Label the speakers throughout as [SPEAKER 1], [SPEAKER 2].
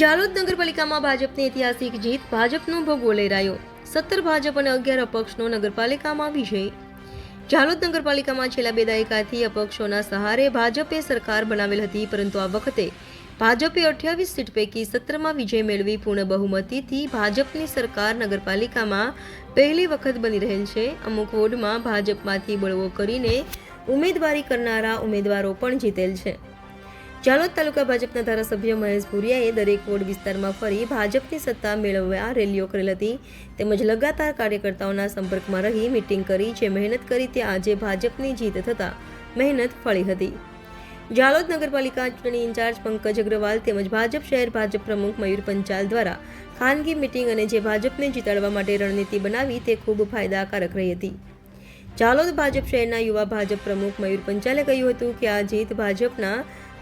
[SPEAKER 1] જાલોદ નગરપાલિકામાં ભાજપની ઐતિહાસિક જીત ભાજપનો ભોગવો લહેરાયો સત્તર ભાજપ અને અગિયાર અપક્ષનો નગરપાલિકામાં વિજય. જાલોદ નગરપાલિકામાં છેલ્લા બે દાયકાથી અપક્ષોના સહારે ભાજપે સરકાર બનાવેલ હતી, પરંતુ આ વખતે ભાજપે અઠ્યાવીસ સીટ પૈકી સત્તરમાં વિજય મેળવી પૂર્ણ બહુમતીથી ભાજપની સરકાર નગરપાલિકામાં પહેલી વખત બની રહેલ છે. અમુક વોર્ડમાં ભાજપમાંથી બળવો કરીને ઉમેદવારી કરનારા ઉમેદવારો પણ જીતેલ છે. જાલોદ તાલુકા ભાજપના ધારાસભ્ય મહેશ ભુરિયાએ દરેક વોર્ડ વિસ્તારમાં ફરી ભાજપની સત્તા મેળવવા રેલીઓ કરેલ હતી. તેમજ લગાતાર કાર્યકર્તાઓના સંપર્કમાં રહી મિટિંગ કરી, જે મહેનત કરી તે આજે ભાજપની જીત થતાં મહેનત ફળી હતી. જાલોદ નગરપાલિકા ચૂંટણી ઇન્ચાર્જ પંકજ અગ્રવાલ તેમજ ભાજપ શહેર ભાજપ પ્રમુખ મયુર પંચાલ દ્વારા ખાનગી મિટિંગ અને જે ભાજપને જીતાડવા માટે રણનીતિ બનાવી તે ખૂબ ફાયદાકારક રહી હતી. જાલોદ ભાજપ શહેરના યુવા ભાજપ પ્રમુખ મયુર પંચાલે કહ્યું હતું કે આ જીત ભાજપના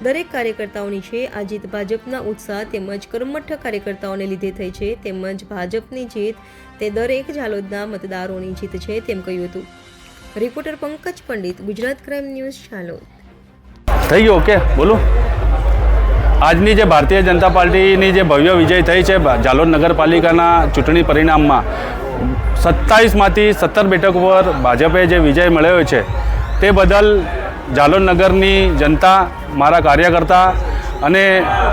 [SPEAKER 1] દરેક કાર્યકર્તાઓની છે. આ જીત ભાજપના ઉત્સાહ તેમજ કર્મઠ કાર્યકર્તાઓને લીધે થઈ છે. તેમજ ભાજપની જીત તે દરેક ઝાલોદના મતદારોની જીત છે તેમ કહ્યું હતું. Reporter Pankaj Pandit, Gujarat crime news, Zalod.
[SPEAKER 2] થઈ ગયું, ઓકે. બોલો. આજની જે ભારતીય જનતા પાર્ટીની જે ભવ્ય વિજય થઈ છે ઝાલોદ નગરપાલિકાના ચૂંટણી પરિણામમાં, સત્તાવીસમાંથી સત્તર બેઠક પર ભાજપે જે વિજય મળ્યો છે, તે બદલ જાલોદ નગરની જનતા મારા કાર્યકર્તા અને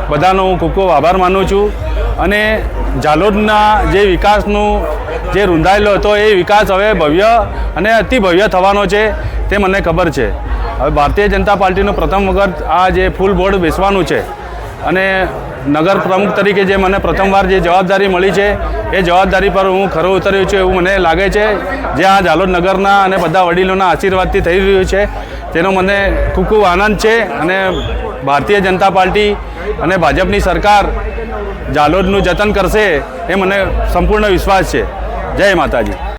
[SPEAKER 2] બધાનો હું ખૂબ ખૂબ આભાર માનું છું. અને જાલોદના જે વિકાસનું જે રૂંધાયેલો હતો એ વિકાસ હવે ભવ્ય અને અતિ ભવ્ય થવાનો છે તે મને ખબર છે. હવે ભારતીય જનતા પાર્ટીનું પ્રથમ વખત આ જે ફૂલ બોર્ડ બેસવાનું છે અને નગર પ્રમુખ તરીકે જે મને પ્રથમવાર જે જવાબદારી મળી છે એ જવાબદારી પર હું ખરો ઉતર્યો છું એવું મને લાગે છે. જે આ જાલોદ નગરના અને બધા વડીલોના આશીર્વાદથી થઈ રહ્યું છે. તેનો મને ખૂબ ખૂબ આનંદ છે અને ભારતીય જનતા પાર્ટી અને ભાજપની સરકાર જાલોદનું જતન કરશે એ મને સંપૂર્ણ વિશ્વાસ છે. જય માતાજી.